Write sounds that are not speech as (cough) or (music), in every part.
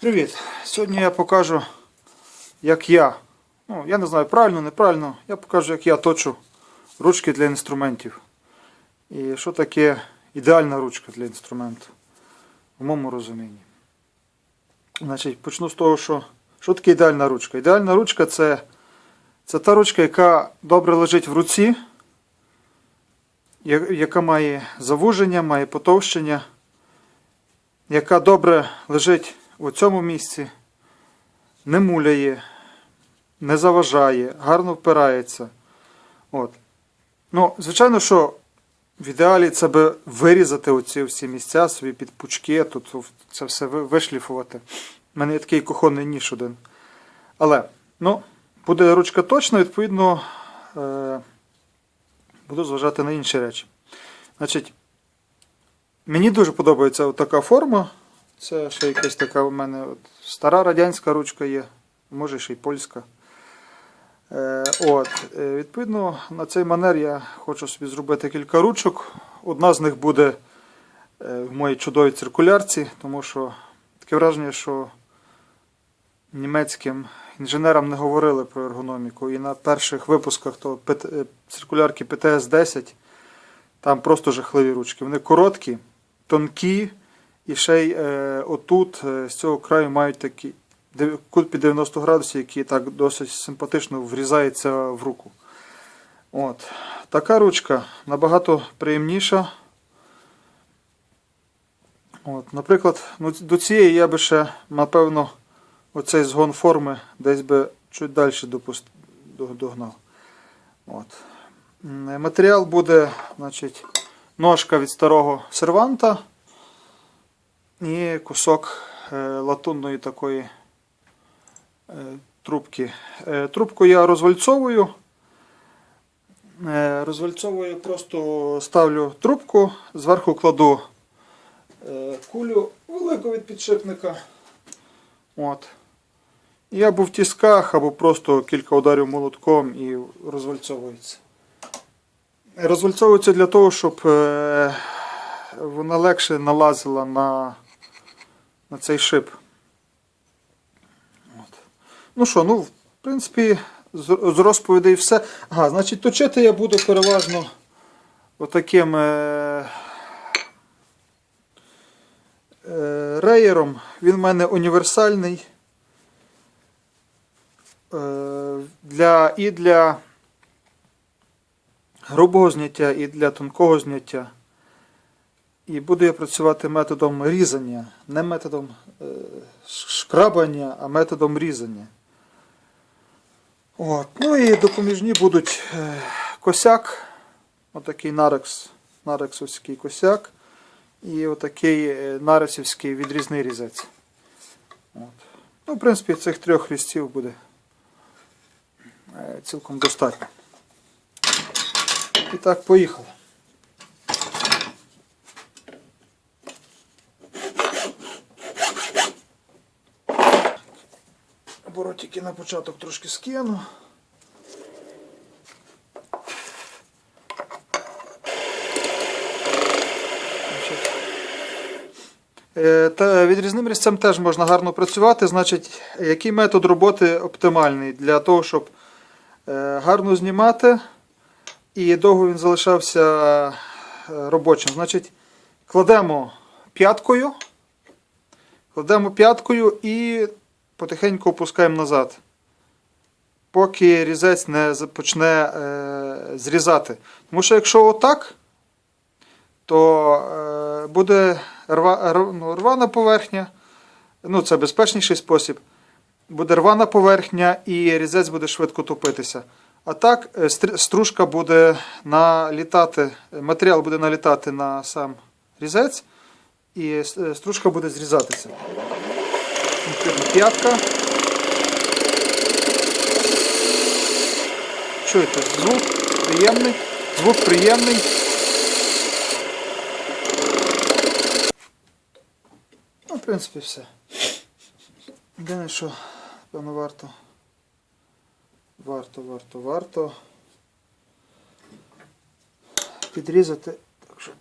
Привіт! Сьогодні я покажу, як я, ну я не знаю правильно, неправильно, я покажу, як я точу ручки для інструментів. І що таке ідеальна ручка для інструменту, в моєму розумінні. Значить, почну з того, що, що таке ідеальна ручка. Ідеальна ручка це, це та ручка, яка добре лежить в руці, яка має завуження, має потовщення яка добре лежить у цьому місці, не муляє, не заважає, гарно впирається. От. Ну, звичайно, що в ідеалі це би вирізати оці всі місця собі під пучки, тут це все вишліфувати. У мене є такий кухонний ніж один. Але, ну, буде ручка точно, відповідно, е, буду зважати на інші речі. Значить, Мені дуже подобається така форма. Це ще якась така у мене от, стара радянська ручка є, може ще й польська. Е, от, е, відповідно, на цей манер я хочу собі зробити кілька ручок. Одна з них буде е, в моїй чудовій циркулярці, тому що таке враження, що німецьким інженерам не говорили про ергономіку. І на перших випусках ПТ- е, циркулярки ПТС-10 там просто жахливі ручки. Вони короткі, тонкі, і ще й е, отут е, з цього краю мають такий кут під 90 градусів, який так досить симпатично врізається в руку. От. Така ручка набагато приємніша. От, наприклад, ну, до цієї я би ще, напевно, оцей згон форми десь би чуть далі допуст... догнав. От. Матеріал буде, значить, ножка від старого серванта і кусок е, латунної такої е, трубки. Е, Трубку я розвальцовую. Розвальцовую, просто ставлю трубку, зверху кладу кулю велику від підшипника. От. І або в тисках, або просто кілька ударів молотком і розвальцовується. Розвальцовується для того, щоб вона легше налазила на, на цей шип. От. Ну що, ну, в принципі, з, розповідей все. Ага, значить, точити я буду переважно отаким е, е, реєром. Він в мене універсальний. Е, для, і для грубого зняття і для тонкого зняття. І буду я працювати методом різання, не методом е, шкрабання, а методом різання. От. Ну і допоміжні будуть е, косяк, отакий нарекс, нарексовський косяк і отакий е, наресівський відрізний різець. От. Ну, в принципі, цих трьох різців буде цілком достатньо. І так, поїхали. Оборотики на початок трошки скину. Е, Та відрізним різцем теж можна гарно працювати. Значить, який метод роботи оптимальний для того, щоб е, гарно знімати і довго він залишався е, робочим. Значить, кладемо п'яткою, кладемо п'яткою і потихеньку опускаємо назад, поки різець не почне е, зрізати. Тому що якщо отак, то е, буде рва, рв- ну, рвана поверхня, ну це безпечніший спосіб. Буде рвана поверхня і різець буде швидко топитися. А так е, стружка буде налітати, матеріал буде налітати на сам різець, і е, стружка буде зрізатися. П'ятка. Чуєте, звук приємний, звук приємний. Ну, в принципі, все. Єдине, що, певно, варто. Варто, варто, варто. Підрізати. Так, щоб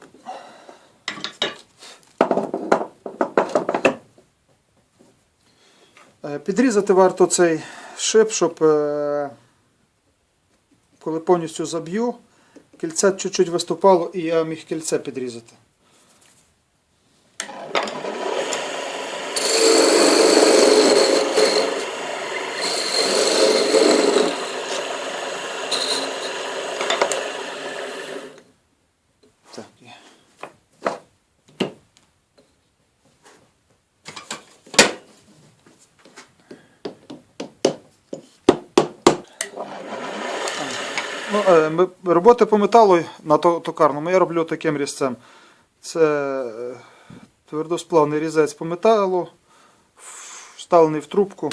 Підрізати варто цей шип, щоб е, коли повністю заб'ю, кільце чуть-чуть виступало і я міг кільце підрізати. Так, є. Ну, е, ми, роботи по металу на то- токарному я роблю таким різцем. Це е, твердосплавний різець по металу, вставлений в трубку.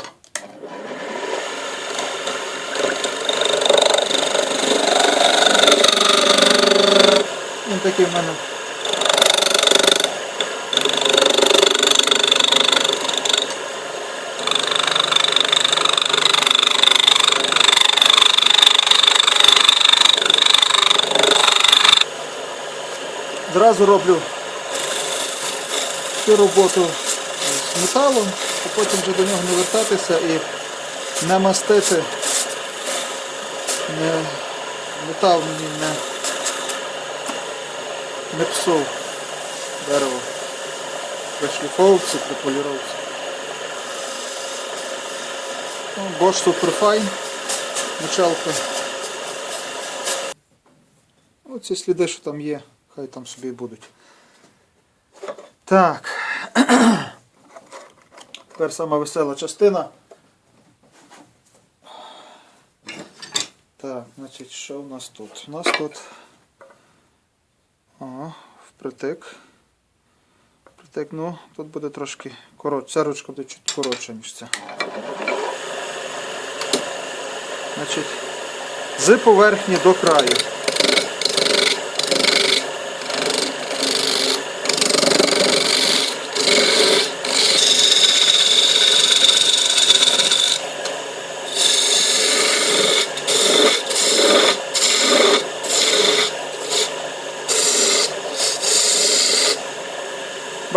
Він такий в мене. Зразу роблю всю роботу з металом, а потім вже до нього не вертатися і не мастити. Не, метал мені не, не псов дерево при шліфовці, при поліровці. Ну, Bosch Superfine, мочалка. Оці сліди, що там є, хай там собі будуть. Так. (clears throat) Тепер сама весела частина. Так, значить, що в нас тут? У нас тут о, впритик. Впритик, ну, тут буде трошки коротше. Ця ручка буде чуть коротша, ніж ця. Значить, з поверхні до краю.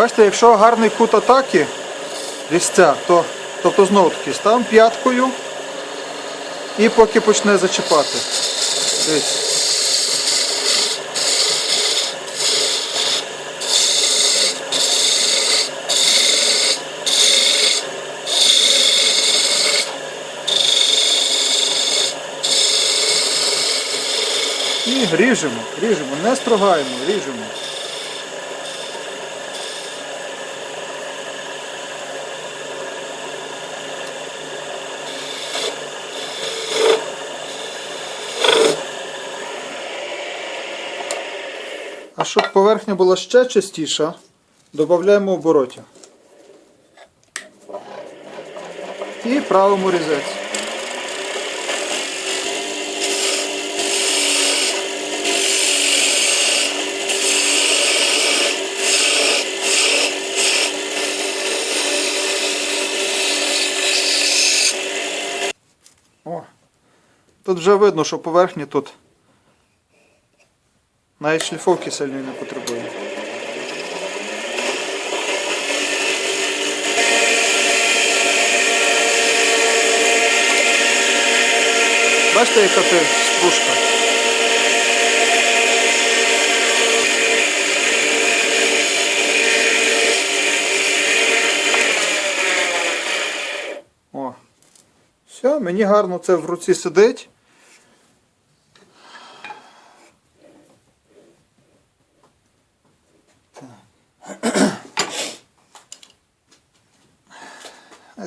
Бачите, якщо гарний кут атаки різця, то тобто знову таки ставимо п'яткою і поки почне зачіпати. Дивіться. І ріжемо, ріжемо, не строгаємо, ріжемо. А щоб поверхня була ще чистіша, додаємо оборотів. І правимо різець. О, тут вже видно, що поверхні тут навіть шліфовки сильної не потребує. Бачите, яка ти стружка? О. Все, мені гарно це в руці сидить.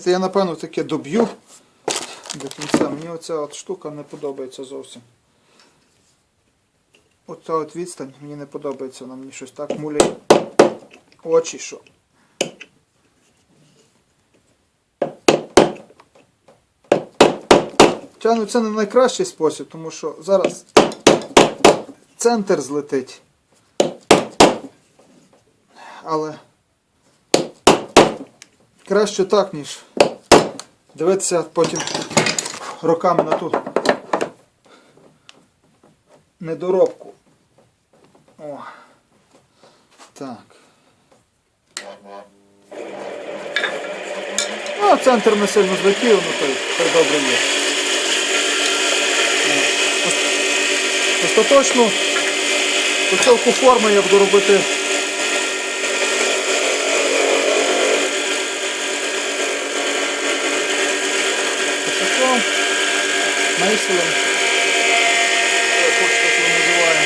Знаєте, я напевно таке доб'ю до кінця. Мені оця от штука не подобається зовсім. Оця от відстань мені не подобається, вона мені щось так муляє очі, що. Хоча, ну, це не найкращий спосіб, тому що зараз центр злетить. Але краще так, ніж дивитися потім роками на ту недоробку. О. Так. Ну, центр не сильно злетів, ну то, то добре є. От. Остаточну поцілку форми я буду робити. Мейселем. Як хоч так його називає.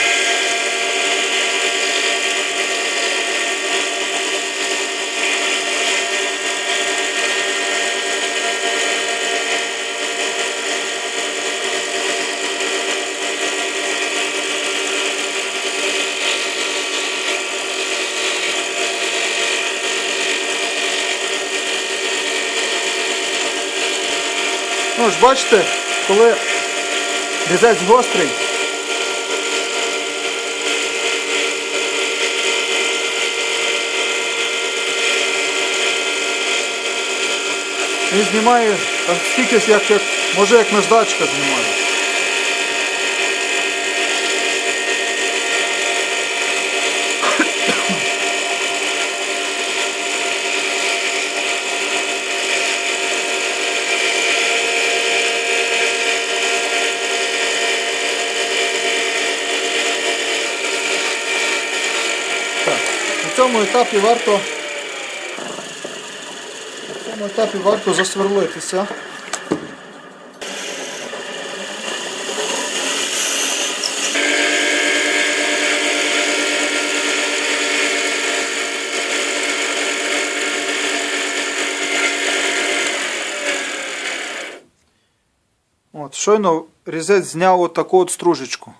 Ну ж, бачите, коли різець гострий, він знімає стільки, як, як може як наждачка знімає. Цьому етапі варто на цьому етапі варто засверлитися. От, щойно різець зняв от таку от стружечку.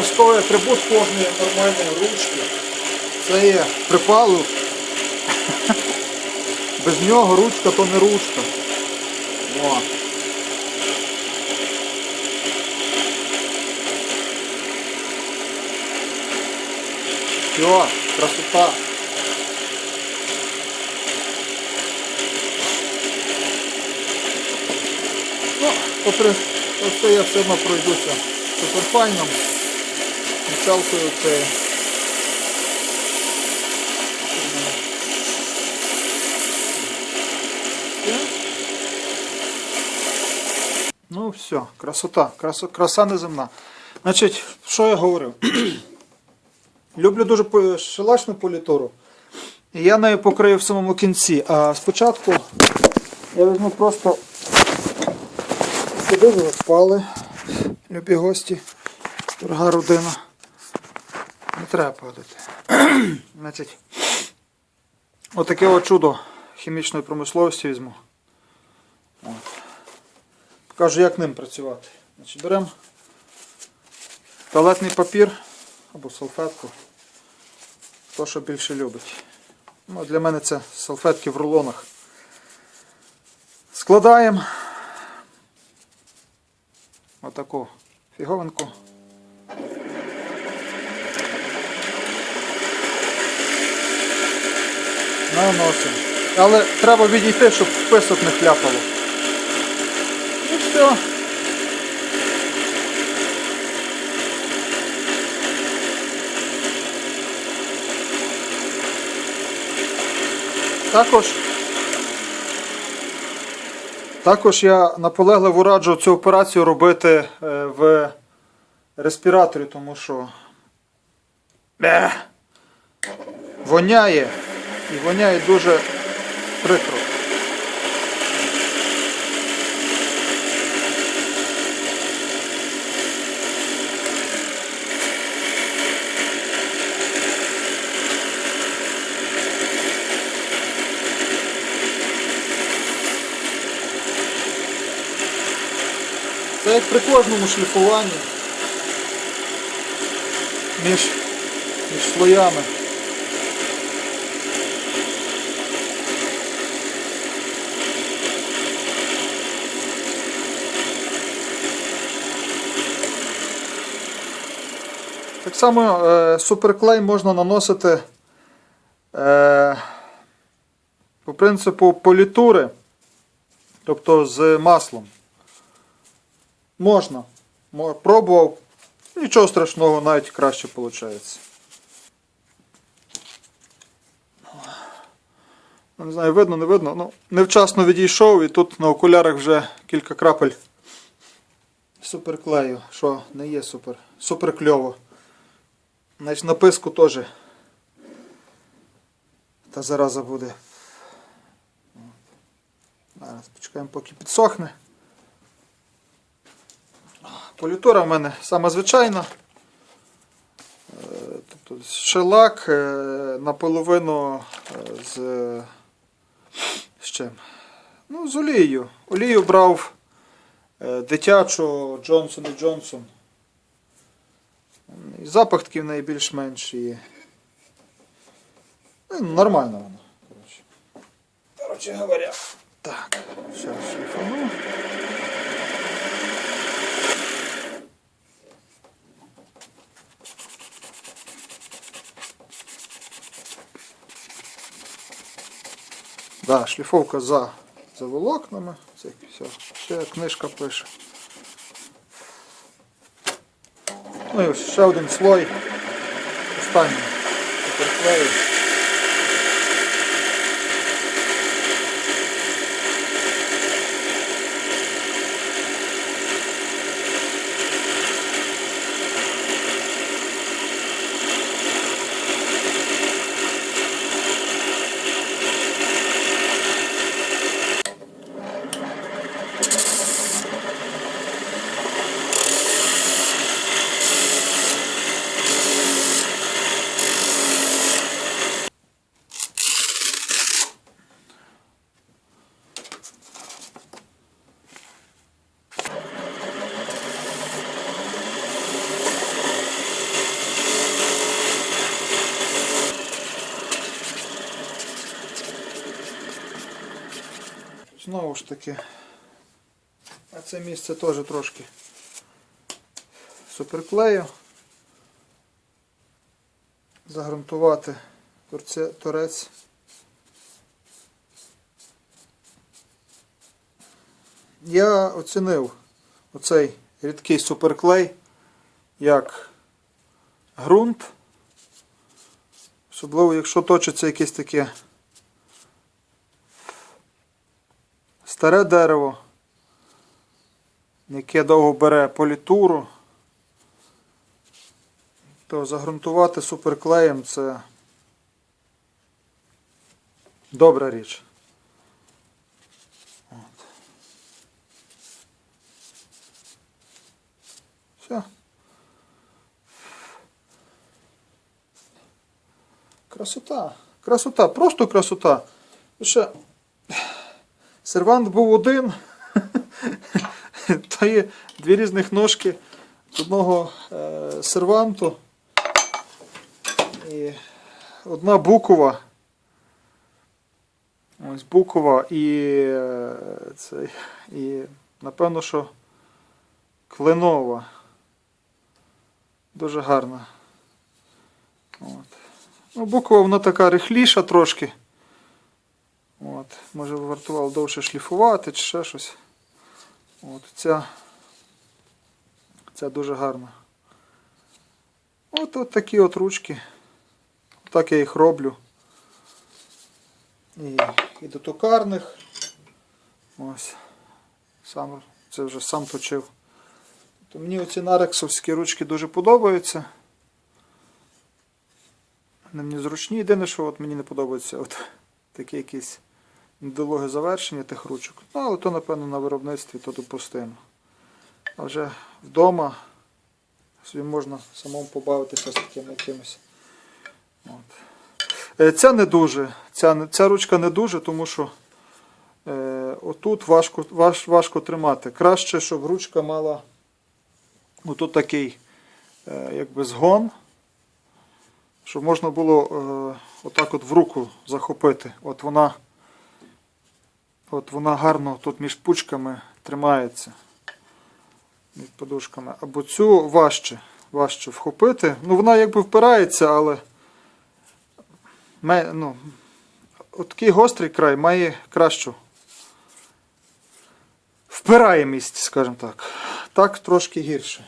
Обов'язковий атрибут кожної нормальної ручки. Це є припалу. (laughs) Без нього ручка то не ручка. О. Все, красота. Ну, попри це я все одно пройдуся суперфайном. Мічалкою це. Ну все, красота, краса, краса неземна. Значить, що я говорив? (clears throat) Люблю дуже шелачну політуру. І я нею покрию в самому кінці. А спочатку я візьму просто сюди вже впали, любі гості, дорога родина. Треба падати. (clears throat) Отаке от чудо хімічної промисловості візьму. От. Покажу, як ним працювати. Значить, беремо туалетний папір або салфетку. Хто що більше любить. Ну, для мене це салфетки в рулонах. Складаємо отаку фіговинку. Наносимо. Але треба відійти, щоб писок не хляпало. І все. Також, також я наполегливо раджу цю операцію робити е, в респіраторі, тому що воняє і воняє дуже прикро. Це як при кожному шліфуванні між, між слоями. Само е, суперклей можна наносити е, по принципу політури, тобто з маслом. Можна. Мо- Пробував. Нічого страшного, навіть краще виходить. Ну, Не знаю, видно, не видно. Ну, невчасно відійшов і тут на окулярах вже кілька крапель суперклею, що не є супер. Супер кльово. Значить, на теж. Та зараза буде. Зараз почекаємо, поки підсохне. Політура в мене сама звичайна. Е, Тобто шелак е, наполовину е, з, з чим? Ну, з олією. Олію брав дитячу Johnson Johnson. І запах такий в неї більш-менш і. Ну, нормально воно. Коротше. Коротше говоря. Так, зараз шліфану. Да, шліфовка за, за волокнами. Це все. Ще книжка пише. Ну і ще один слой. Останній. Суперклею. Знову ж таки, а це місце теж трошки суперклею. Загрунтувати торець. Я оцінив оцей рідкий суперклей як ґрунт. Особливо, якщо точиться якесь таке старе дерево, яке довго бере політуру, то загрунтувати суперклеєм це добра річ. От. Все. Красота. Красота, просто красота. Ще сервант був один. То є дві різних ножки одного е, серванту. І одна букова. Ось букова і, е, це, і напевно, що кленова. Дуже гарна. От. Ну, буква вона така рихліша трошки. От. Може вартувало довше шліфувати чи ще щось. От ця, ця дуже гарна. От, от такі от ручки. Так я їх роблю. І, і до токарних. Ось. Сам, це вже сам точив. То мені оці нарексовські ручки дуже подобаються. Вони мені зручні. Єдине, що от мені не подобається от такі якісь недолуге завершення тих ручок. Ну, але то, напевно, на виробництві то допустимо. А вже вдома собі можна самому побавитися з таким якимось. От. Е, Ця не дуже. Ця, ця ручка не дуже, тому що е, отут важко, важ, важко тримати. Краще, щоб ручка мала отут такий е, якби згон, щоб можна було е, отак от в руку захопити. От вона, от вона гарно тут між пучками тримається. Між подушками. Або цю важче. важче вхопити. Ну, вона якби впирається, але ну, от такий гострий край має кращу впираємість, скажімо так. Так трошки гірше.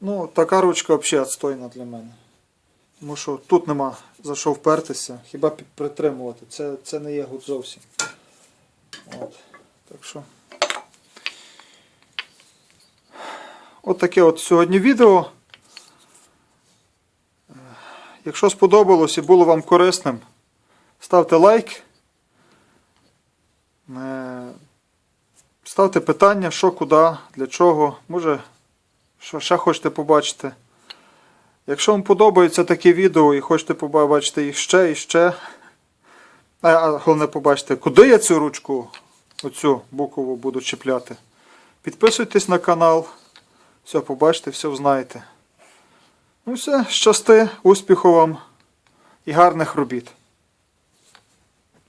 Ну, така ручка взагалі відстойна для мене. Тому що тут нема за що впертися, хіба притримувати. Це, це не є гуд зовсім. От. Так що. От таке от сьогодні відео. Якщо сподобалось і було вам корисним, ставте лайк. Е, Ставте питання, що, куди, для чого. Може, що ще хочете побачити. Якщо вам подобаються такі відео і хочете побачити їх ще і ще. А, головне побачите, куди я цю ручку, оцю букову буду чіпляти. Підписуйтесь на канал. Все, побачите, все знаєте. Ну все, щасти, успіху вам і гарних робіт.